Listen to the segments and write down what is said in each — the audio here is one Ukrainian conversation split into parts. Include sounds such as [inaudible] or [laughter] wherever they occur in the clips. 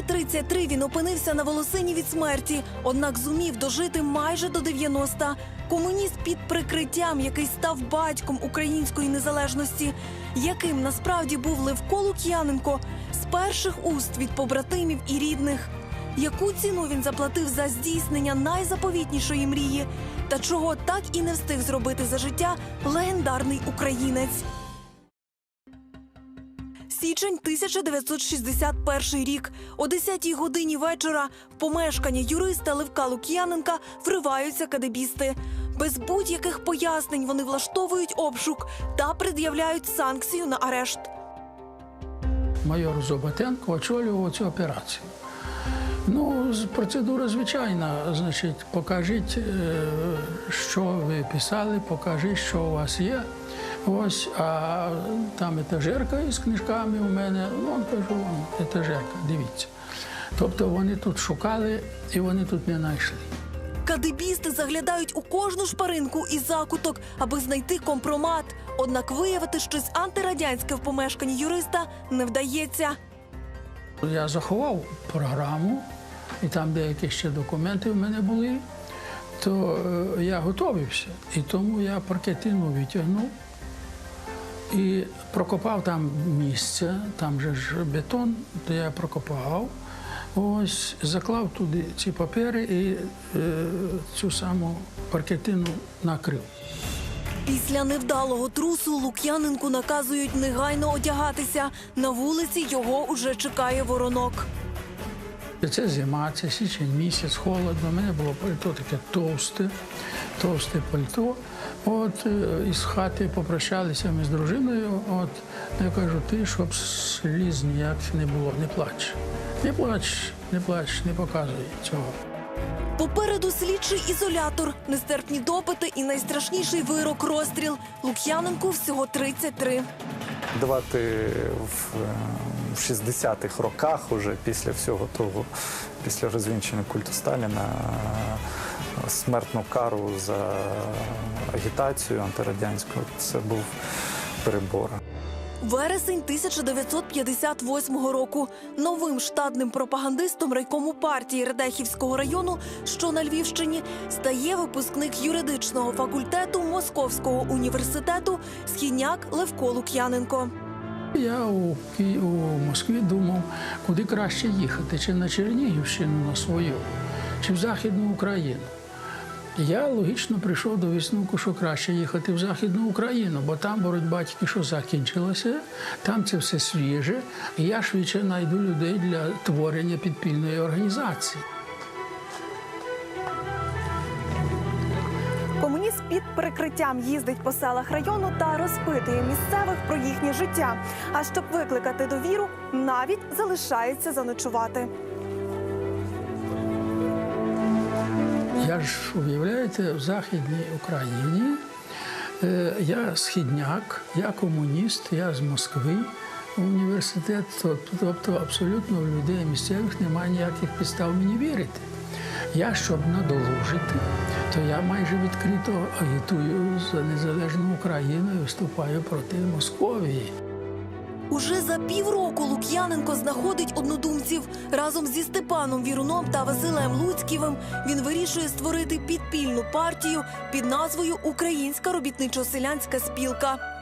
свої 33 він опинився на волосині від смерті, однак зумів дожити майже до 90. Комуніст під прикриттям, який став батьком української незалежності, яким насправді був Левко Лук'яненко з перших уст від побратимів і рідних. Яку ціну він заплатив за здійснення найзаповітнішої мрії, та чого так і не встиг зробити за життя легендарний українець? Січень 1961 рік. О 10-й годині вечора в помешкання юриста Левка Лук'яненка вриваються кадебісти. Без будь-яких пояснень вони влаштовують обшук та пред'являють санкцію на арешт. майор Зоботенко очолював цю операцію. Ну, процедура звичайна. Значить, покажіть, е, що ви писали, покажіть, що у вас є. Ось, а там етажерка із книжками у мене. Ну, кажу, «Вон, етажерка, дивіться. Тобто вони тут шукали і вони тут не знайшли. Кадебісти заглядають у кожну шпаринку і закуток, аби знайти компромат. Однак виявити щось антирадянське в помешканні юриста не вдається. Я заховав програму, і там деякі ще документи в мене були, то е, я готовився. І тому я паркетину витягнув і прокопав там місце, там же ж бетон, то я прокопав. Ось заклав туди ці папери і е, цю саму паркетину накрив. Після невдалого трусу Лук'яненку наказують негайно одягатися. На вулиці його уже чекає воронок. Це зима, це січень місяць, холодно. У мене було пальто таке товсте, товсте пальто. От е, із хати попрощалися ми з дружиною. От я кажу, ти щоб сліз ніяких не було, не плач. Не плач, не плач, не показуй цього. Попереду слідчий ізолятор, нестерпні допити і найстрашніший вирок розстріл. Лук'яненку всього 33. давати в, е, в 60-х роках, уже після всього того, після розвінчення культу Сталіна, е, смертну кару за агітацію антирадянську, це був перебор. Вересень 1958 року новим штатним пропагандистом райкому партії Радехівського району, що на Львівщині, стає випускник юридичного факультету Московського університету Східняк Левко Лук'яненко. Я у, Ки- у Москві думав, куди краще їхати, чи на Чернігівщину на свою, чи в Західну Україну. Я логічно прийшов до висновку, що краще їхати в Західну Україну, бо там боротьба тільки що закінчилася, там це все свіже, і я швидше знайду людей для творення підпільної організації. Комуніст під прикриттям їздить по селах району та розпитує місцевих про їхнє життя. А щоб викликати довіру, навіть залишається заночувати. Я ж уявляєте, в Західній Україні е, я східняк, я комуніст, я з Москви університет. Тобто, абсолютно в людей місцевих немає ніяких підстав мені вірити. Я, щоб надолужити, то я майже відкрито агітую за незалежну Україну і виступаю проти Московії. Уже за півроку Лук'яненко знаходить однодумців разом зі Степаном Віруном та Василем Луцьківим. Він вирішує створити підпільну партію під назвою Українська робітничо-селянська спілка.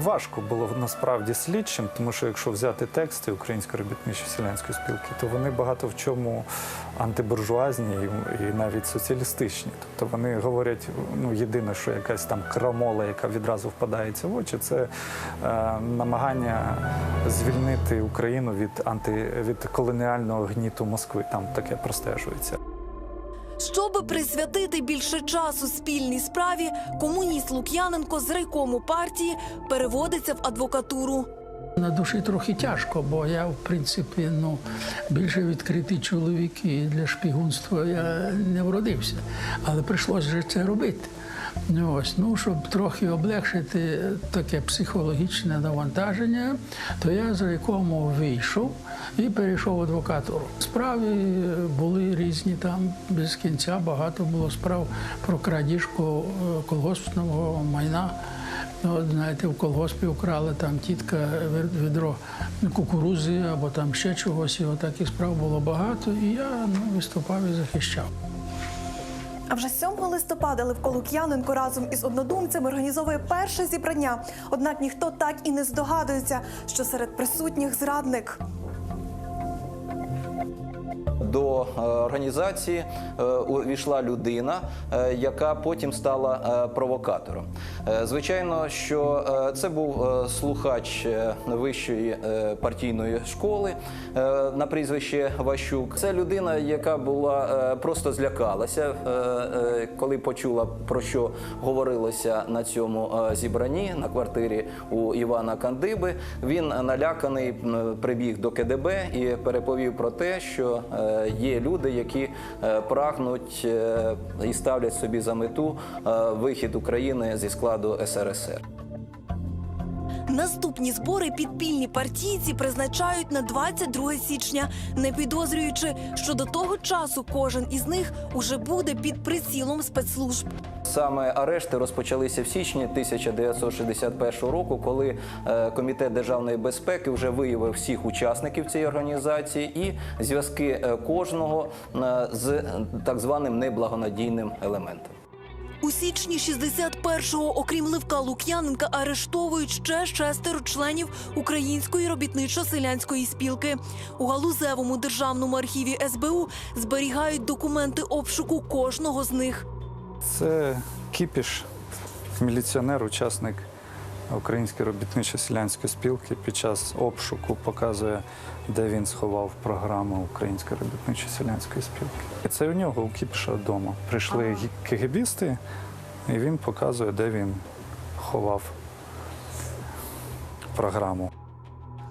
Важко було насправді слідчим, тому що якщо взяти тексти Української робітничої селянської спілки, то вони багато в чому антибуржуазні і, навіть соціалістичні. Тобто вони говорять, ну єдине, що якась там крамола, яка відразу впадається в очі, це е, намагання звільнити Україну від анти від колоніального гніту Москви. Там таке простежується. Щоби присвятити більше часу спільній справі, комуніст Лук'яненко з райкому партії переводиться в адвокатуру. На душі трохи тяжко, бо я, в принципі, ну, більше відкритий чоловік і для шпігунства я не вродився. Але прийшлося вже це робити. Ну, Ось, ну, щоб трохи облегшити таке психологічне навантаження, то я з райкому вийшов і перейшов в адвокатуру. Справи були різні там без кінця. Багато було справ про крадіжку е, колгоспного майна. Ну, от, знаєте, в колгоспі вкрали там тітка відро кукурузи або там ще чогось. І таких справ було багато. І я ну, виступав і захищав. А вже 7 листопада Левко Лук'яненко разом із однодумцями організовує перше зібрання. Однак ніхто так і не здогадується, що серед присутніх зрадник. До е, організації е, увійшла людина, е, яка потім стала провокатором. Е, Звичайно, що е, це був е, слухач вищої партійної школи на прізвище Ващук. Це людина, яка була просто злякалася, коли почула про що говорилося на цьому зібранні на квартирі у Івана Кандиби. Він наляканий прибіг до КДБ і переповів про те, що є люди, які прагнуть і ставлять собі за мету вихід України зі складу СРСР. Наступні збори підпільні партійці призначають на 22 січня, не підозрюючи, що до того часу кожен із них уже буде під прицілом спецслужб. Саме арешти розпочалися в січні 1961 року, коли е, комітет державної безпеки вже виявив всіх учасників цієї організації і зв'язки е, кожного е, з так званим неблагонадійним елементом. У січні 61-го, окрім Левка Лук'яненка, арештовують ще шестеро членів Української робітничо-селянської спілки. У галузевому державному архіві СБУ зберігають документи обшуку кожного з них. Це кіпіш, міліціонер, учасник Української робітничо-селянської спілки під час обшуку показує, де він сховав програму Української робітничо-селянської спілки. І це у нього у кіпіша вдома. Прийшли кегебісти, і він показує, де він ховав програму.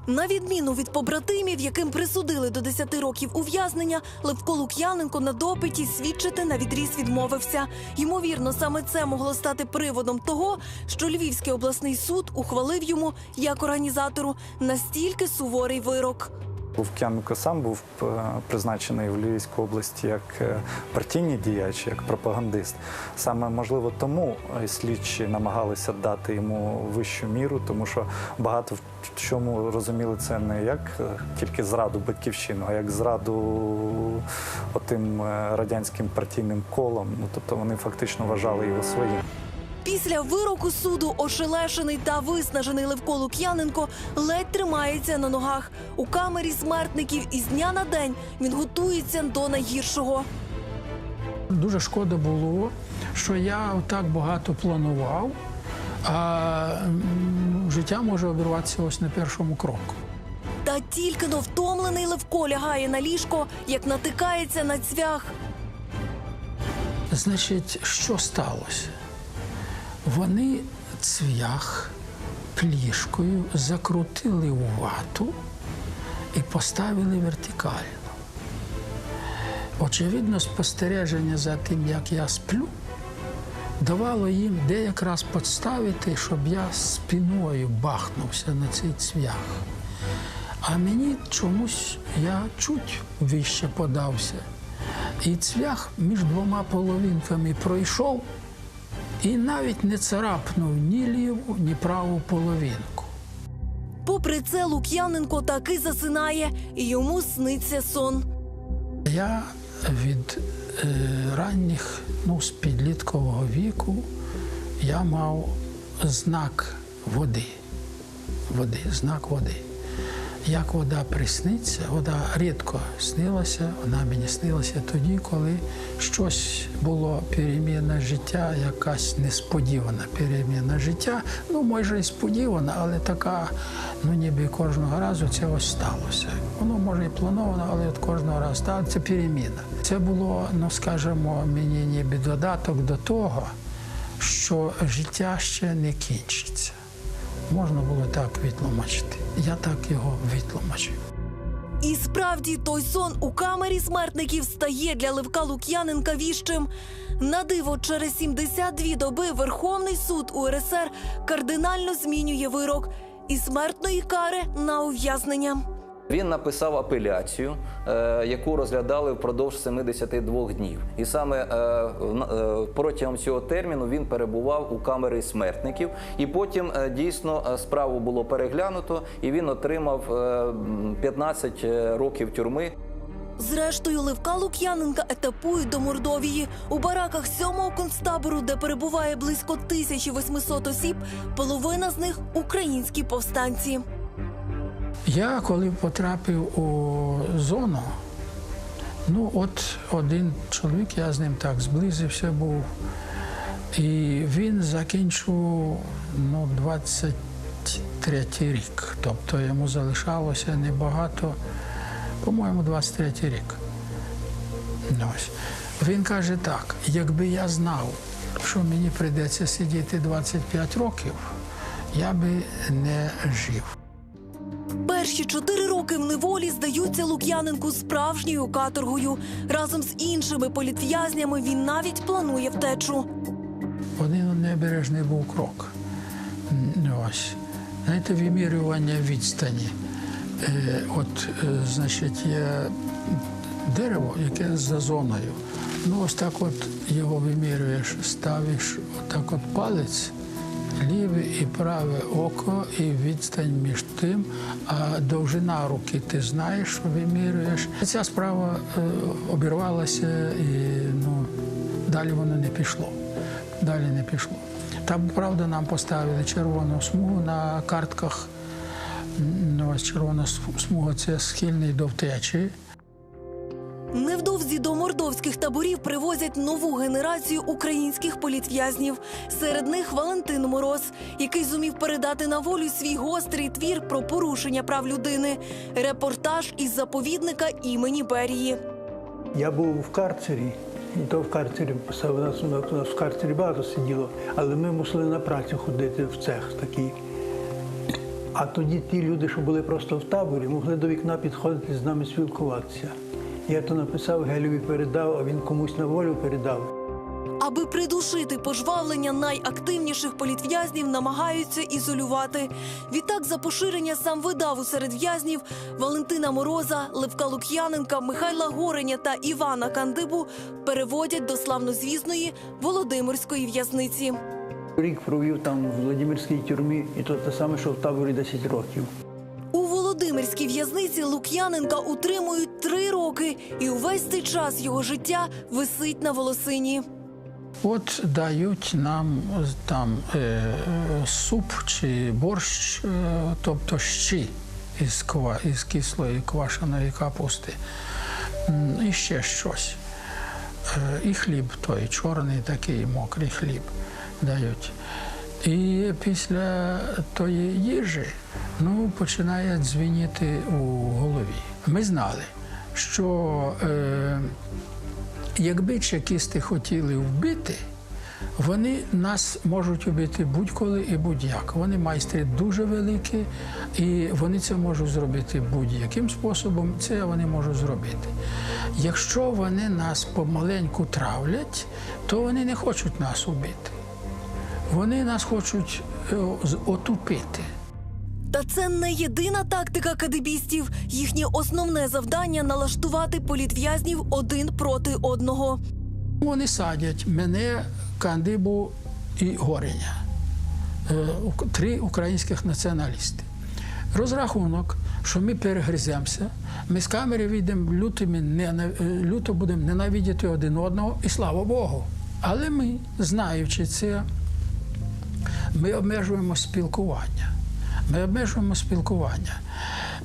На відміну від побратимів, яким присудили до 10 років ув'язнення, Левко Лук'яненко на допиті свідчити на відріз відмовився. Ймовірно, саме це могло стати приводом того, що Львівський обласний суд ухвалив йому як організатору настільки суворий вирок. Лук'яненко сам був е, призначений в Львівській області як е, партійний діяч, як пропагандист. Саме можливо тому е, слідчі намагалися дати йому вищу міру, тому що багато в чому розуміли це не як тільки зраду батьківщину, а як зраду отим радянським партійним колом. Ну тобто вони фактично вважали його своїм. Після вироку суду ошелешений та виснажений Левко Лук'яненко ледь тримається на ногах. У камері смертників із дня на день він готується до найгіршого. Дуже шкода було, що я так багато планував, а життя може обірватися ось на першому кроку. Та тільки но втомлений Левко лягає на ліжко, як натикається на цвях. Значить, що сталося? Вони цвях плішкою закрутили у вату і поставили вертикально. Очевидно, спостереження за тим, як я сплю, давало їм де якраз підставити, щоб я спиною бахнувся на цей цвях. А мені чомусь я чуть вище подався. І цвях між двома половинками пройшов і навіть не царапнув ні ліву, ні праву половинку. Попри це, Лук'яненко таки засинає, і йому сниться сон. Я від е, ранніх, ну, з підліткового віку, я мав знак води. Води, знак води. Як вода присниться, вода рідко снилася, вона мені снилася тоді, коли щось було переміна життя, якась несподівана переміна життя. Ну, може, і сподівана, але така, ну ніби кожного разу це ось сталося. Воно може і плановано, але от кожного разу сталося. Це переміна. Це було, ну скажімо, мені ніби додаток до того, що життя ще не кінчиться. Можна було так відтлумачити. Я так його відтлумачив. І справді той сон у камері смертників стає для Левка Лук'яненка віщим. На диво, через 72 доби Верховний суд УРСР кардинально змінює вирок і смертної кари на ув'язнення. Він написав апеляцію, е, яку розглядали впродовж 72 днів. І саме е, е, протягом цього терміну він перебував у камері смертників. І потім дійсно справу було переглянуто, і він отримав е, 15 років тюрми. Зрештою, Левка Лук'яненка етапують до Мордовії. У бараках сьомого концтабору, де перебуває близько 1800 осіб, половина з них українські повстанці. Я коли потрапив у зону, ну от один чоловік, я з ним так зблизився був. І він закінчив ну, 23 рік. Тобто йому залишалося небагато, по-моєму, 23 рік. Ось. Він каже так: якби я знав, що мені прийдеться сидіти 25 років, я би не жив. Перші чотири роки в неволі здаються Лук'яненку справжньою каторгою. Разом з іншими політв'язнями він навіть планує втечу. Один небережний був крок. Ось. Знаєте, вимірювання відстані. Е, от, е, значить, є дерево, яке за зоною. Ну, ось так от його вимірюєш, ставиш отак от палець, ліве і праве око, і відстань між тим, а довжина руки ти знаєш, вимірюєш. Ця справа е, обірвалася і ну, далі воно не пішло. Далі не пішло. Там, правда, нам поставили червону смугу на картках. Ну, ось червона смуга це схильний до втечі. Невдовзі до мордовських таборів привозять нову генерацію українських політв'язнів. Серед них Валентин Мороз, який зумів передати на волю свій гострий твір про порушення прав людини. Репортаж із заповідника імені Берії. Я був в карцері, і то в карцері у нас, в карцері багато сиділо, але ми мусили на працю ходити в цех такий. А тоді ті люди, що були просто в таборі, могли до вікна підходити з нами спілкуватися. Я то написав, Гелеві передав, а він комусь на волю передав. Аби придушити пожвавлення найактивніших політв'язнів, намагаються ізолювати. Відтак за поширення сам видаву серед в'язнів Валентина Мороза, Левка Лук'яненка, Михайла Гореня та Івана Кандибу переводять до славнозвісної Володимирської в'язниці. Рік провів там в Владимирській тюрмі, і то те саме, що в таборі 10 років. Володимирській в'язниці Лук'яненка утримують три роки, і увесь цей час його життя висить на волосині. От дають нам е, там е, суп чи борщ, е, тобто щі із, ква, із кислої квашеної капусти. І ще щось. Е, І хліб той, чорний такий мокрий хліб дають. І після тої їжі ну, починає дзвеніти у голові. Ми знали, що е, якби чекісти хотіли вбити, вони нас можуть убити будь-коли і будь-як. Вони майстри дуже великі, і вони це можуть зробити будь-яким способом. Це вони можуть зробити. Якщо вони нас помаленьку травлять, то вони не хочуть нас убити. Вони нас хочуть е, отупити. Та це не єдина тактика кадебістів. Їхнє основне завдання налаштувати політв'язнів один проти одного. Вони садять мене, Кандибу і Гореня. Е, Три українських націоналісти. Розрахунок, що ми перегриземося, ми з камери вийдемо лютими, е, люто будемо ненавидіти один одного, і слава Богу. Але ми, знаючи це, ми обмежуємо спілкування. Ми обмежуємо спілкування.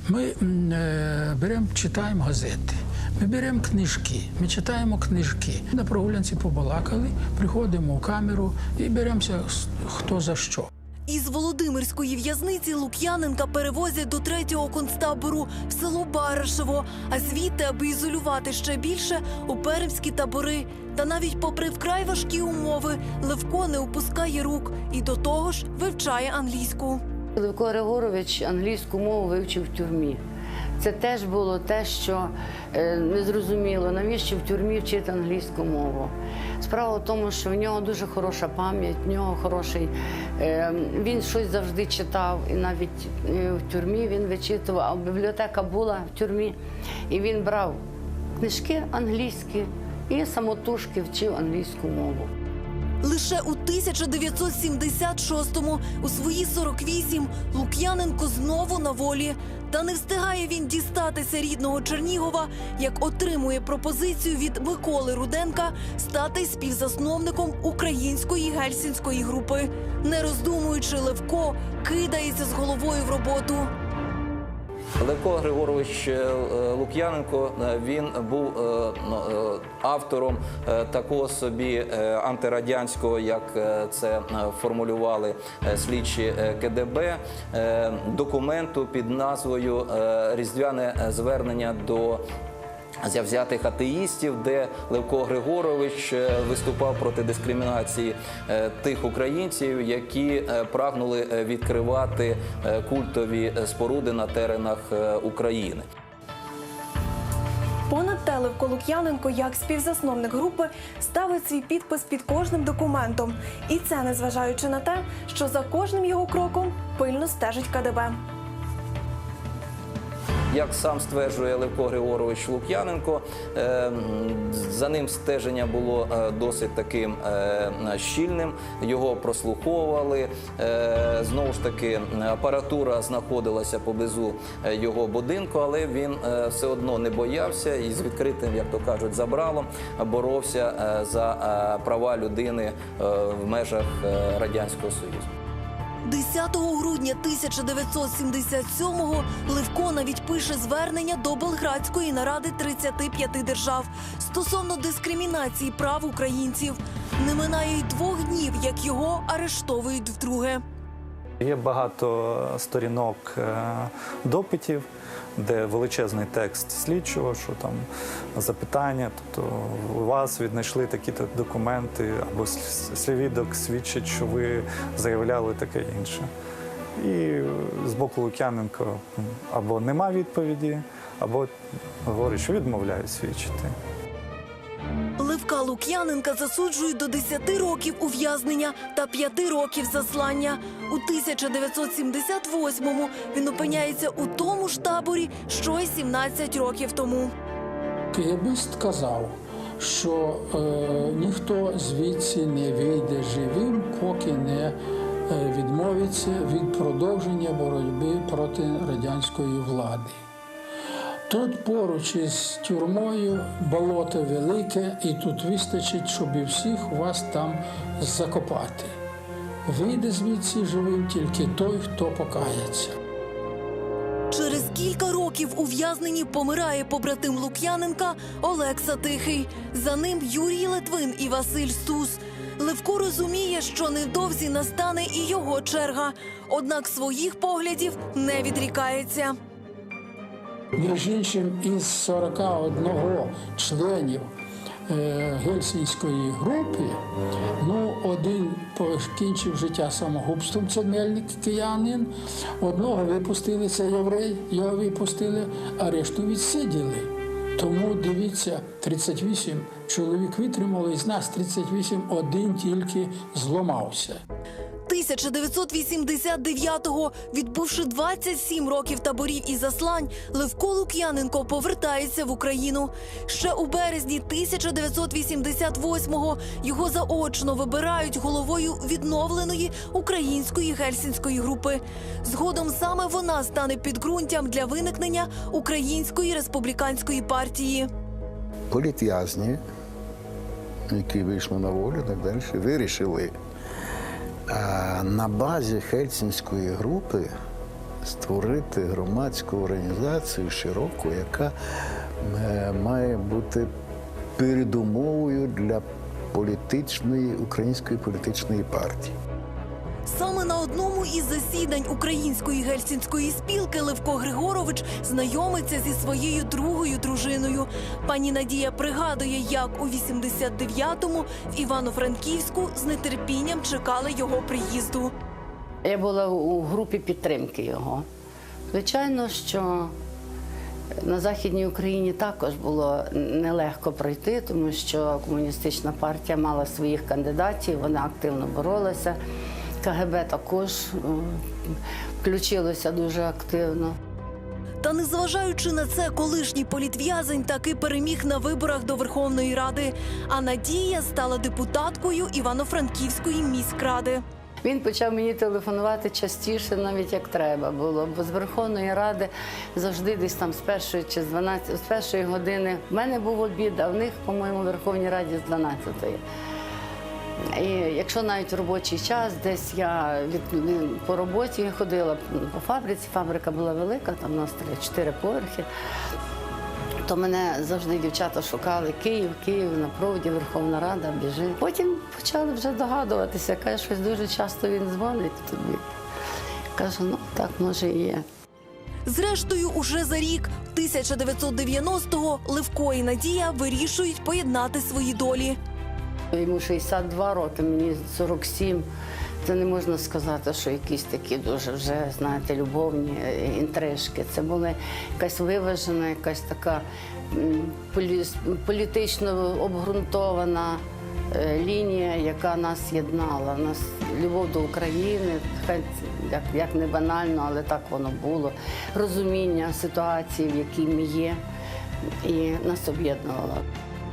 Ми е, беремо, читаємо газети, ми беремо книжки, ми читаємо книжки. На прогулянці побалакали, приходимо в камеру і беремося хто за що. Із Володимирської в'язниці Лук'яненка перевозять до третього концтабору в село Баришево, а звідти, аби ізолювати ще більше, у пермські табори. Та навіть попри вкрай важкі умови, Левко не опускає рук і до того ж вивчає англійську. Левко Григорович англійську мову вивчив в тюрмі. Це теж було те, що е, незрозуміло, навіщо в тюрмі вчити англійську мову. Справа в тому, що в нього дуже хороша пам'ять, в нього хороший. Е, він щось завжди читав, і навіть е, в тюрмі він вичитував, а бібліотека була в тюрмі, і він брав книжки англійські і самотужки вчив англійську мову. Лише у 1976-му, у свої 48, Лук'яненко знову на волі. Та не встигає він дістатися рідного Чернігова, як отримує пропозицію від Миколи Руденка стати співзасновником української гельсінської групи. Не роздумуючи, Левко кидається з головою в роботу. Левко Григорович е, Лук'яненко е, він був е, ну, е, автором е, такого собі е, антирадянського, як е, це е, формулювали е, слідчі е, КДБ, е, документу під назвою е, Різдвяне звернення до. Завзятих атеїстів, де Левко Григорович е, виступав проти дискримінації е, тих українців, які е, прагнули відкривати культові споруди на теренах України. Понад те Левко Лук'яненко, як співзасновник групи, ставить свій підпис під кожним документом. І це незважаючи на те, що за кожним його кроком пильно стежить КДБ. Як сам стверджує Левко Григорович Лук'яненко, е, за ним стеження було е, досить таким е, щільним. Його прослуховували. Знову ж таки, апаратура знаходилася поблизу його будинку, але він все одно не боявся і з відкритим, як то кажуть, забралом боровся за права людини в межах радянського союзу. 10 грудня 1977-го Левко навіть пише звернення до Белградської наради 35 держав стосовно дискримінації прав українців. Не минає й двох днів, як його арештовують вдруге. Є багато сторінок е, допитів, де величезний текст слідчого, що там запитання, тобто у вас віднайшли такі-то документи, або с- свідчить, що ви заявляли таке інше. І з боку Лук'яненко або нема відповіді, або говорить, що відмовляє свідчити. Левка Лук'яненка засуджують до 10 років ув'язнення та 5 років заслання. У 1978-му він опиняється у тому ж таборі, що й 17 років тому. Києбист казав, що е, ніхто звідси не вийде живим, поки не е, відмовиться від продовження боротьби проти радянської влади. Тут поруч із тюрмою болото велике, і тут вистачить, щоб і всіх вас там закопати. Вийде звідси живим тільки той, хто покається. Через кілька років ув'язнені помирає побратим Лук'яненка Олекса Тихий. За ним Юрій Литвин і Василь Стус. Левко розуміє, що невдовзі настане і його черга. Однак своїх поглядів не відрікається. Між іншим, із 41 членів е, Гельсінської групи, ну, один покінчив життя самогубством, це мельник киянин. Одного випустили, це єврей, його випустили, а решту відсиділи. Тому дивіться, 38 чоловік витримали, із нас 38 один тільки зламався. 1989-го, відбувши 27 років таборів і заслань, Левко Лук'яненко повертається в Україну. Ще у березні 1988-го його заочно вибирають головою відновленої української гельсінської групи. Згодом саме вона стане підґрунтям для виникнення Української республіканської партії. політв'язні, які вийшли на волю, так далі, вирішили на базі Хельсінської групи створити громадську організацію широку, яка е, має бути передумовою для політичної української політичної партії. Саме на одному із засідань української гельсінської спілки Левко Григорович знайомиться зі своєю другою дружиною. Пані Надія пригадує, як у 89-му в Івано-Франківську з нетерпінням чекали його приїзду. Я була у групі підтримки його. Звичайно, що На Західній Україні також було нелегко пройти, тому що комуністична партія мала своїх кандидатів, вона активно боролася. КГБ також е, включилося дуже активно. Та незважаючи на це, колишній політв'язень таки переміг на виборах до Верховної Ради. А Надія стала депутаткою Івано-Франківської міськради. Він почав мені телефонувати частіше, навіть як треба було. Бо з Верховної Ради завжди десь там з першої чи з 12, з першої години. В мене був обід, а в них, по-моєму, в Верховній Раді з 12-ї. І якщо навіть робочий час, десь я від, по роботі ходила по фабриці, фабрика була велика, там у нас чотири поверхи. То мене завжди дівчата шукали Київ, Київ, на проводі Верховна Рада, біжи. Потім почали вже догадуватися, каже, щось дуже часто він дзвонить тобі. Кажу, ну так може і є. Зрештою, уже за рік, 1990-го, Левко і Надія вирішують поєднати свої долі. Йому 62 роки, мені 47. Це не можна сказати, що якісь такі дуже вже, знаєте, любовні е, інтрижки. Це була якась виважена, якась така політично обґрунтована е, лінія, яка нас єднала. Нас любов до України, як, як не банально, але так воно було. Розуміння ситуації, в якій ми є, і нас об'єднувало.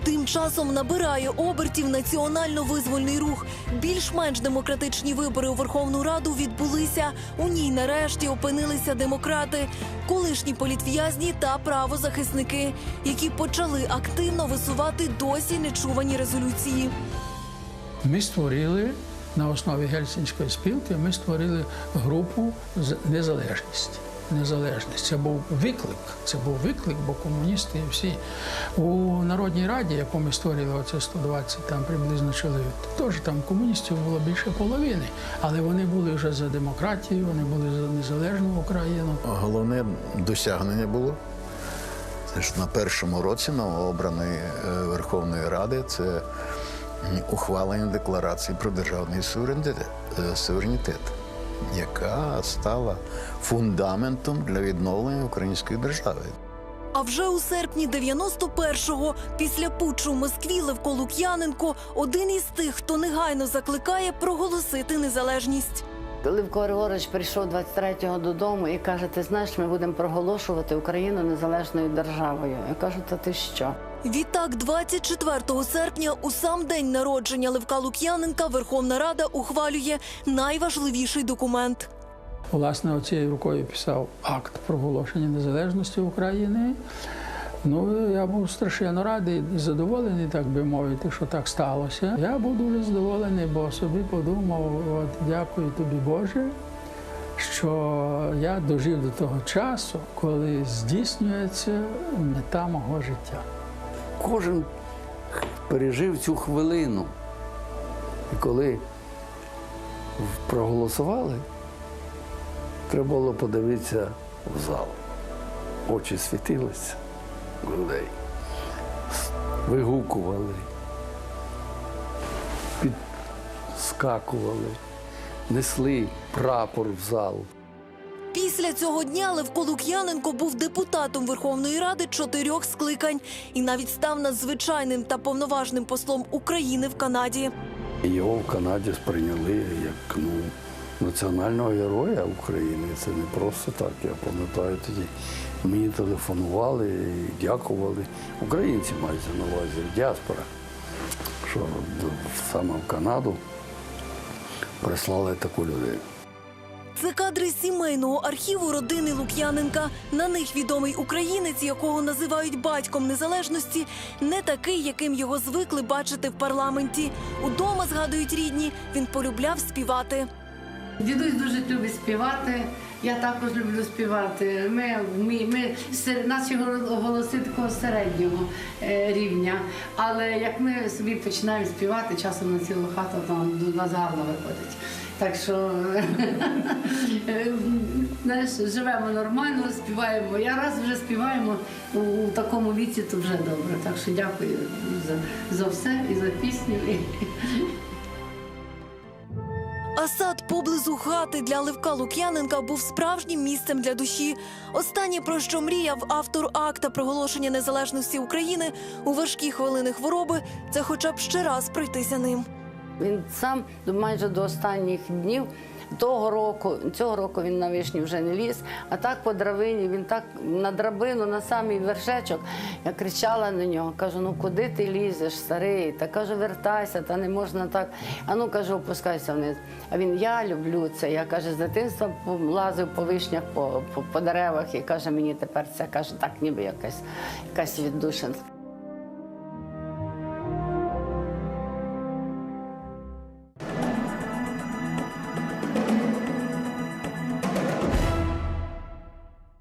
Тим часом набирає обертів національно-визвольний рух. Більш-менш демократичні вибори у Верховну Раду відбулися. У ній нарешті опинилися демократи, колишні політв'язні та правозахисники, які почали активно висувати досі нечувані резолюції. Ми створили на основі Гельсінської спілки, ми створили групу з незалежність. Незалежність. Це був виклик. Це був виклик, бо комуністи всі у Народній Раді, яку ми створили, оце 120 там приблизно чоловік, теж там комуністів було більше половини, але вони були вже за демократію, вони були за незалежну Україну. Головне досягнення було. Це ж на першому році новообраної е, Верховної Ради це ухвалення декларації про державний суверенітет, е, суверенітет, яка стала фундаментом для відновлення української держави. А вже у серпні 91-го, після путчу в Москві, Левко Лук'яненко один із тих, хто негайно закликає проголосити незалежність. Левко Григорович прийшов 23-го додому і каже: Ти знаєш, ми будемо проголошувати Україну незалежною державою. Я кажу, та ти що? Відтак, 24 серпня, у сам день народження Левка Лук'яненка, Верховна Рада ухвалює найважливіший документ. Власне, оцією рукою писав акт проголошення незалежності України. Ну, я був страшенно радий і задоволений, так би мовити, що так сталося. Я був дуже задоволений, бо собі подумав: от дякую тобі, Боже, що я дожив до того часу, коли здійснюється мета мого життя. Кожен пережив цю хвилину. І коли проголосували, треба було подивитися в зал. Очі світилися людей, вигукували, підскакували, несли прапор в зал. Після цього дня Левко Лук'яненко був депутатом Верховної Ради чотирьох скликань і навіть став надзвичайним та повноважним послом України в Канаді. Його в Канаді сприйняли як ну, національного героя України. Це не просто так. Я пам'ятаю тоді. Мені телефонували дякували. Українці мається на увазі, діаспора, що саме в Канаду прислали таку людину. Це кадри сімейного архіву родини Лук'яненка. На них відомий українець, якого називають батьком незалежності, не такий, яким його звикли бачити в парламенті. Удома згадують рідні. Він полюбляв співати. Дідусь дуже любить співати. Я також люблю співати. Ми, ми, ми наші гол- голоси такого середнього е, рівня. Але як ми собі починаємо співати, часом на цілу хату там до- на загал виходить. Так що е, [laughs] знаєш, живемо нормально, співаємо. Я раз вже співаємо у, такому віці, то вже добре. Так що дякую за, за все і за пісню. А сад поблизу хати для Левка Лук'яненка був справжнім місцем для душі. Останнє про що мріяв автор акта проголошення незалежності України у важкі хвилини хвороби, це хоча б ще раз пройтися ним. Він сам майже до останніх днів того року, цього року він на вишні вже не ліз, а так по драбині, він так на драбину, на самий вершечок. Я кричала на нього, кажу, ну куди ти лізеш, старий? Та кажу, вертайся, та не можна так. А ну кажу, опускайся вниз. А він, я люблю це. Я каже, з дитинства лазив по вишнях, по, по, по деревах і каже, мені тепер це каже, так ніби якась, якась віддушина.